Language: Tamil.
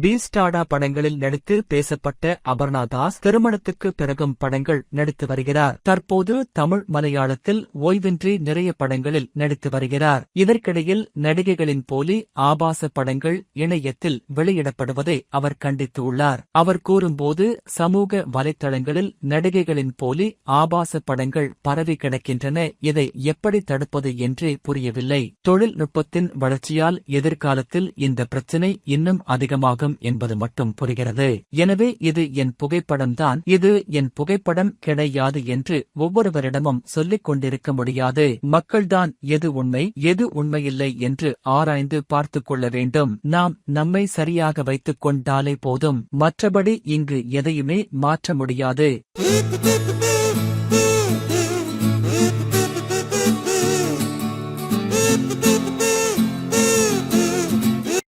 பீஸ்டாடா படங்களில் நடித்து பேசப்பட்ட அபர்ணா தாஸ் திருமணத்துக்கு பிறகும் படங்கள் நடித்து வருகிறார். தற்போது தமிழ் மலையாளத்தில் ஓய்வின்றி நிறைய படங்களில் நடித்து வருகிறார். இதற்கிடையில் நடிகைகளின் போலி ஆபாச படங்கள் இணையத்தில் வெளியிடப்படுவதை அவர் கண்டித்துள்ளார். அவர் கூறும்போது சமூக வலைத்தளங்களில் நடிகைகளின் போலி ஆபாச படங்கள் பரவி கிடக்கின்றன. இதை எப்படி தடுப்பது என்றே புரியவில்லை. தொழில்நுட்பத்தின் வளர்ச்சியால் எதிர்காலத்தில் இந்த பிரச்சினை இன்னும் அதிகமாகும். என்பது மட்டும் புரிகிறது. எனவே இது என் புகைப்படம்தான். இது என் புகைப்படம் கிடையாது என்று ஒவ்வொருவரிடமும் சொல்லிக் கொண்டிருக்க முடியாது. மக்கள்தான் எது உண்மை எது உண்மையில்லை என்று ஆராய்ந்து பார்த்துக் கொள்ள வேண்டும். நாம் நம்மை சரியாக வைத்துக் கொண்டாலே போதும். மற்றபடி இங்கு எதையுமே மாற்ற முடியாது.